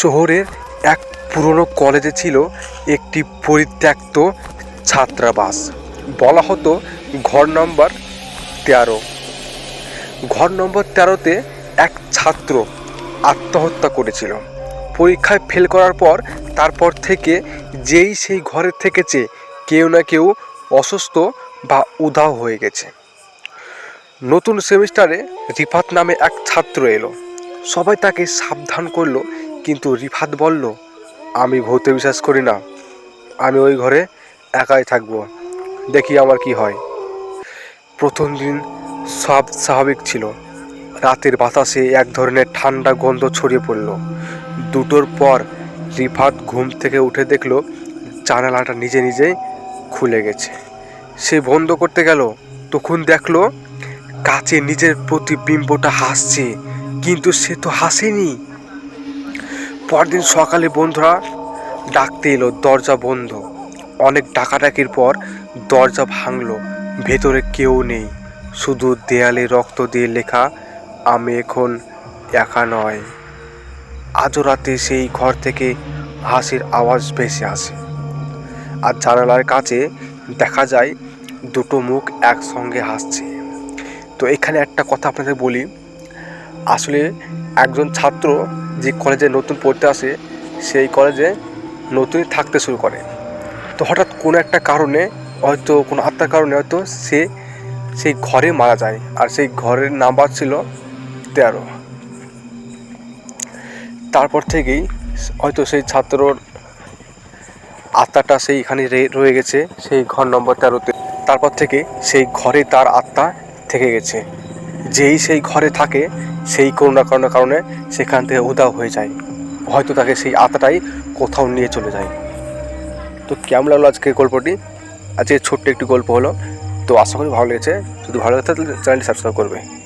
শহরের এক পুরনো কলেজে ছিল একটি পরিত্যক্ত ছাত্রাবাস। বলা হতো ঘর নম্বর তেরো। ঘর নম্বর তেরোতে এক ছাত্র আত্মহত্যা করেছিল। পরীক্ষায় ফেল করার পর তারপর থেকে যেই সেই ঘরে থেকেছে কেউ না কেউ অসুস্থ বা উধাও হয়ে গেছে। নতুন সেমিস্টারে রিফাত নামে এক ছাত্র এলো। সবাই তাকে সাবধান করল কিন্তু রিফাত বলল, আমি ভূতে বিশ্বাস করি না। আমি ওই ঘরে একাই থাকব। দেখি আমার কি হয়। প্রথম দিন সব স্বাভাবিক ছিল। রাতের বাতাসে এক ধরনের ঠান্ডা গন্ধ ছড়িয়ে পড়ল। দুটোর পর রিফাত ঘুম থেকে উঠে দেখল, জানালাটা নিজে নিজেই খুলে গেছে। সে বন্ধ করতে গেল। তখন দেখল, কাছে নিজের প্রতিবিম্বটা হাসছে, কিন্তু সে তো হাসেনি। পরদিন সকালে বন্ধুরা ডাকতে এলো, দরজা বন্ধ। অনেক ডাকাডাকির পর দরজা ভাঙলো, ভেতরে কেউ নেই। শুধু দেয়ালে রক্ত দিয়ে লেখা, আমি এখন একা নয়। আজও রাতে সেই ঘর থেকে হাসির আওয়াজ ভেসে আসে। আর জানালার কাছে দেখা যায় দুটো মুখ একসঙ্গে হাসছে। তো এখানে একটা কথা আপনাদের বলি। আসলে একজন ছাত্র যে কলেজে নতুন পড়তে আসে, সেই কলেজে নতুনই থাকতে শুরু করে। তো হঠাৎ কোনো একটা কারণে হয়তো, কোনো আত্মার কারণে হয়তো সে সেই ঘরে মারা যায় আর সেই ঘরের নাম্বার ছিল তেরো। তারপর থেকেই হয়তো সেই ছাত্রর আত্মাটা সেইখানে রয়ে গেছে, সেই ঘর নম্বর তেরোতে। তারপর থেকে সেই ঘরে তার আত্মা থেকে গেছে। যেই সেই ঘরে থাকে, সেই কোনো না কোনো কারণে সেখান থেকে উদাও হয়ে যায়। হয়তো তাকে সেই আতাটাই কোথাও নিয়ে চলে যায়। তো কেমন লাগল আজকের গল্পটি? আজকে ছোট্ট একটি গল্প হলো। তো আশা করি ভালো লেগেছে। যদি ভালো লাগে তাহলে চ্যানেলটি সাবস্ক্রাইব করবে।